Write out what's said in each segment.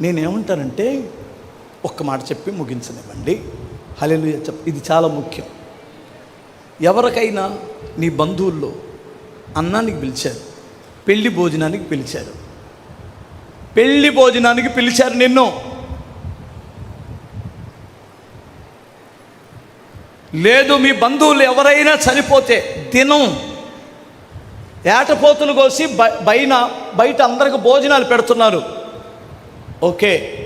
నేనేమంటానంటే ఒక్క మాట చెప్పి ముగించనివ్వండి. హలెలు చెప్ ఇది చాలా ముఖ్యం. ఎవరికైనా నీ బంధువుల్లో అన్నానికి పిలిచారు పెళ్ళి భోజనానికి పిలిచారు. పెళ్ళి భోజనానికి పిలిచారు నిన్ను. లేదు మీ బంధువులు ఎవరైనా చనిపోతే దినం ఏటపోతులు కోసి బ- బయట అందరికి భోజనాలు పెడుతున్నారు. ఓకే.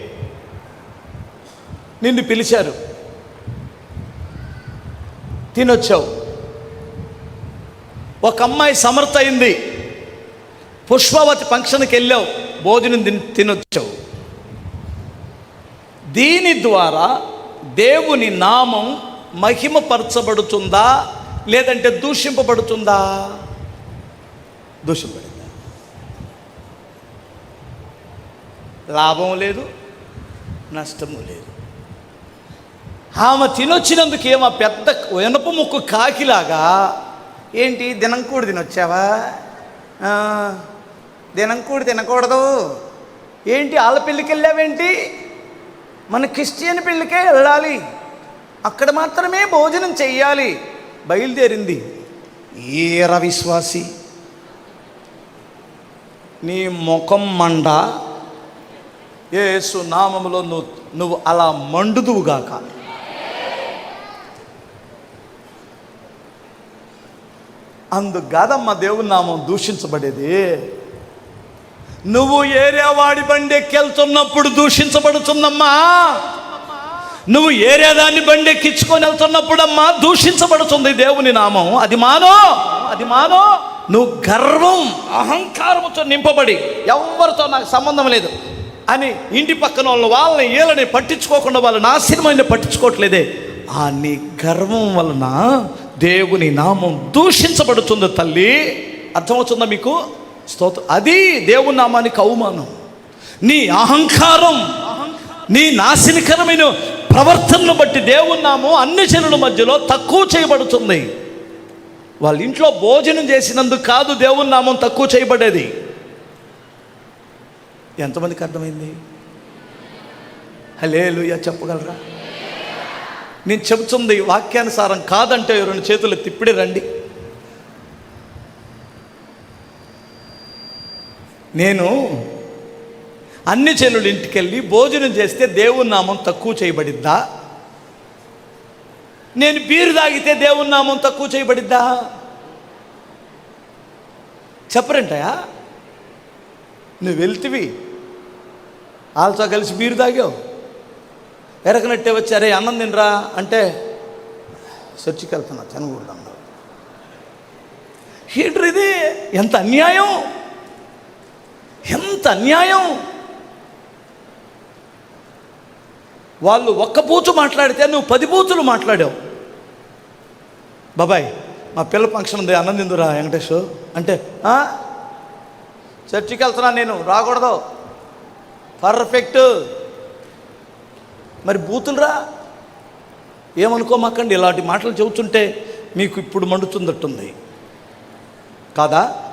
నిన్ను పిలిచారు. తినొచ్చావు. ఒక అమ్మాయి సమర్థ అయింది. పుష్పవతి ఫంక్షన్కి వెళ్ళావు. భోజనం తిని తినొచ్చావు. దీని ద్వారా దేవుని నామం మహిమపరచబడుతుందా? లేదంటే దూషింపబడుతుందా? దూషింపబడిందా. లాభం లేదు నష్టము లేదు. ఆమె తినొచ్చినందుకు ఏమో పెద్ద వెనప ముక్కు కాకిలాగా ఏంటి దినం కూడా తినొచ్చావా? దినంకూడు దినం కూడా తినకూడదు. ఏంటి వాళ్ళ పెళ్ళికి వెళ్ళావేంటి? మన క్రిస్టియన్ పెళ్ళికే వెళ్ళాలి. అక్కడ మాత్రమే భోజనం చెయ్యాలి. బయలుదేరింది ఈర విశ్వాసి నీ ముఖం మండ ఏసు నామములో నువ్వు నువ్వు అలా మండుదువుగాక అందు కాదమ్మా దేవుని నామం దూషించబడేది. నువ్వు ఏరియా వాడి బండెక్కెళ్తున్నప్పుడు దూషించబడుతుందమ్మా. నువ్వు ఏరియా దాన్ని బండి వెళ్తున్నప్పుడమ్మా దూషించబడుతుంది దేవుని నామం. అది మానో అది మానో. నువ్వు గర్వం అహంకారంతో నింపబడి ఎవరితో నాకు సంబంధం లేదు. అని ఇంటి పక్కన వాళ్ళ వాళ్ళని వీళ్ళని పట్టించుకోకుండా వాళ్ళ నాశనమైన పట్టించుకోవట్లేదే. ఆ నీ గర్వం వలన దేవుని నామం దూషించబడుతుంది తల్లి. అర్థమవుతుందా మీకు? స్తోత్రం. అది దేవుని నామానికి అవమానం. నీ అహంకారం నీ నాశనకరమైన ప్రవర్తనను బట్టి దేవుని నామం అన్ని జనుల మధ్యలో తక్కువ చేయబడుతుంది. వాళ్ళ ఇంట్లో భోజనం చేసినందుకు కాదు దేవుని నామం తక్కువ చేయబడేది. ఎంతమందికి అర్థమైంది? హలేలుయ చెప్పగలరా? నేను చెబుతుంది వాక్యానుసారం కాదంటే రెండు చేతులు తిప్పిడి రండి. నేను అన్ని జనులు ఇంటికి వెళ్ళి భోజనం చేస్తే దేవుని నామం తక్కువ చేయబడిద్దా? నేను బీరు తాగితే దేవుని నామం తక్కువ చేయబడిద్దా? చెప్పరంటయా? నువ్వు వెళ్తివి. వాళ్ళతో కలిసి బీరు తాగావు ఎరకనట్టే వచ్చి అరే అన్నం తినరా? అంటే చర్చికి వెళ్తున్నా తినకూడదు అన్నావు ఏంటి ఇది? ఎంత అన్యాయం? ఎంత అన్యాయం? వాళ్ళు ఒక్క పూచు మాట్లాడితే నువ్వు పది పూచులు మాట్లాడావు. బాబాయ్ మా పిల్ల ఫంక్షన్ ఉంది అన్నం తిందురా వెంకటేష్. అంటే "ఆ? చర్చికి వెళ్తున్నా నేను రాకూడదు. పర్ఫెక్ట్. మరి బూతులరా? ఏమనుకోమాకండి ఇలాంటి మాటలు చెబుతుంటే మీకు ఇప్పుడు మండుతుందట్టుంది. కాదా?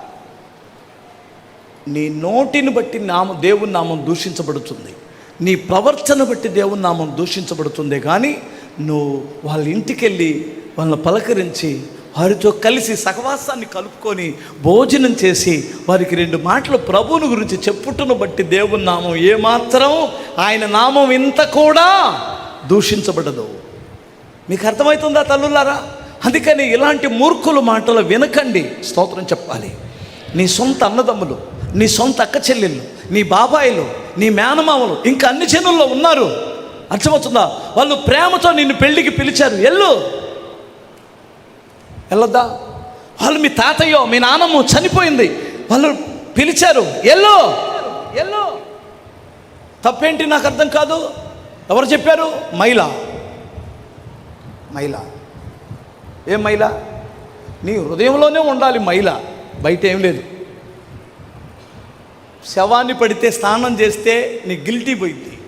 నీ నోటిని బట్టి నామ దేవుని నామం దూషించబడుతుంది. నీ ప్రవర్తన బట్టి దేవుని నామం దూషించబడుతుంది. కానీ నువ్వు వాళ్ళ ఇంటికి వెళ్ళి వాళ్ళని పలకరించి వారితో కలిసి సహవాసాన్ని కలుపుకొని భోజనం చేసి వారికి రెండు మాటలు ప్రభువుని గురించి చెప్పుటను బట్టి దేవుని నామం ఏమాత్రం ఆయన నామం ఇంత కూడా దూషించబడదు. మీకు అర్థమవుతుందా తల్లులారా? అందుకని ఇలాంటి మూర్ఖుల మాటలు వినకండి స్తోత్రం చెప్పాలి. నీ సొంత అన్నదమ్ములు నీ సొంత అక్క చెల్లెళ్ళు నీ బాబాయిలు నీ మేనమామలు ఇంకా అన్ని జనుల్లో ఉన్నారు. అర్థమవుతుందా? వాళ్ళు ప్రేమతో నిన్ను పెళ్ళికి పిలిచారు. ఎల్లు. వెళ్ళొద్దా వాళ్ళు మీ తాతయ్యో మీ నాన్నమ్మ చనిపోయింది. వాళ్ళు పిలిచారు ఎల్లో ఎల్లో. తప్పేంటి నాకు అర్థం కాదు? ఎవరు చెప్పారు? మైల. మైల. ఏం మైల? నీ హృదయంలోనే ఉండాలి మైల. బయట ఏం లేదు. శవాన్ని పడితే స్నానం చేస్తే నీ గిల్టీ పోయింది.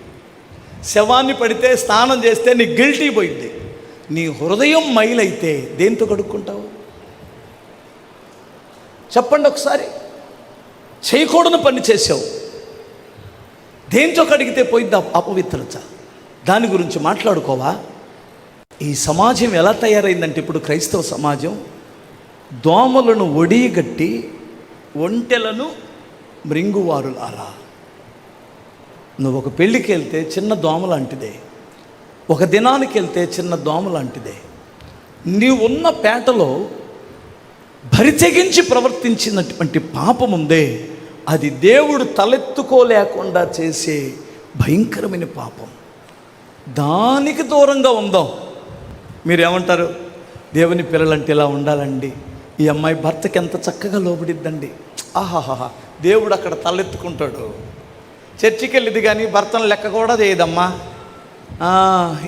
శవాన్ని పడితే స్నానం చేస్తే నీ గిల్టీ పోయింది. నీ హృదయం మైలైతే దేంతో కడుక్కుంటావు? చెప్పండి ఒకసారి. చేయకూడని పని చేసావు దేంతో కడిగితే పోయిద్ది అపవిత్రత? దాని గురించి మాట్లాడుకోవా? ఈ సమాజం ఎలా తయారైందంటే ఇప్పుడు క్రైస్తవ సమాజం దోమలను ఒడిగట్టి ఒంటెలను మృంగువారులారా. నువ్వు ఒక పెళ్ళికి వెళ్తే చిన్న దోమ లాంటిదే. ఒక దినానికి వెళ్తే చిన్న దోమ లాంటిదే. నీవు ఉన్న పేటలో భరితెగించి ప్రవర్తించినటువంటి పాపం ఉందే అది దేవుడు తలెత్తుకోలేకుండా చేసే భయంకరమైన పాపం. దానికి దూరంగా ఉందాం. మీరేమంటారు? దేవుని పిల్లలంటే ఇలా ఉండాలండి. ఈ అమ్మాయి భర్తకి ఎంత చక్కగా లోబడిద్దండి. ఆహాహా దేవుడు అక్కడ తలెత్తుకుంటాడు. చర్చికి వెళ్ళిది కానీ భర్తను లెక్క కూడా చేయదమ్మా.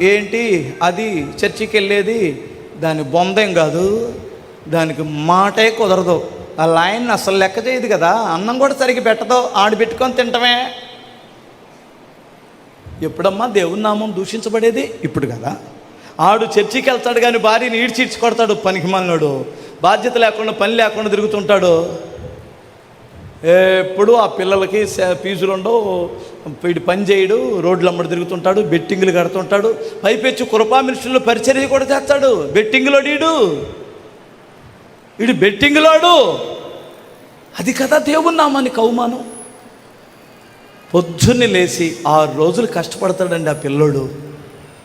ఏంటి? అది చర్చికి వెళ్ళేది దాని బొందేం కాదు. దానికి మాటే కుదరదు. ఆ లైన్ అసలు లెక్క చేయదు కదా. అన్నం కూడా సరిగ్గా పెట్టదు. ఆడు పెట్టుకొని తింటమే. ఎప్పుడమ్మా దేవుని నామం దూషించబడేది? ఇప్పుడు కదా. ఆడు చర్చికి వెళ్తాడు కానీ భార్యని ఈడ్చిడ్చి కొడతాడు పనికి మనోడు బాధ్యత లేకుండా పని లేకుండా తిరుగుతుంటాడు. ఎప్పుడు ఆ పిల్లలకి ఫీజులు ఉండవు వీడు పని చేయడు రోడ్లు అమ్మడి తిరుగుతుంటాడు బెట్టింగ్లు కడుతుంటాడు పైపెచ్చు కృపా మినిస్టర్లు పరిచర్య కూడా చేస్తాడు. బెట్టింగ్లో వీడు వీడు బెట్టింగ్లోడు అది కదా దేవుని నామానికి అవమానం. పొద్దున్నే లేచి ఆరు రోజులు కష్టపడతాడండి ఆ పిల్లోడు.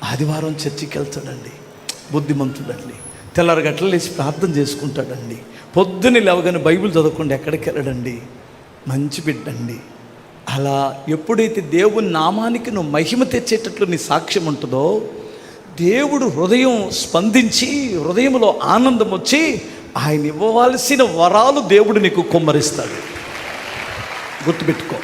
ఆదివారం చర్చికి వెళ్తాడండి బుద్ధిమంతుడండి. తెల్లారగట్ల లేచి ప్రార్థన చేసుకుంటాడండి. పొద్దున్నే లేవగానే బైబిల్ చదవకుండా ఎక్కడికి వెళ్ళడండి మంచి బిడ్డండి. అలా ఎప్పుడైతే దేవుని నామానికి నువ్వు మహిమ తెచ్చేటట్లు నీ సాక్ష్యం ఉంటుందో దేవుడు హృదయం స్పందించి హృదయంలో ఆనందం వచ్చి ఆయన ఇవ్వవలసిన వరాలు దేవుడు నీకు కుమ్మరిస్తాడు. గుర్తుపెట్టుకో.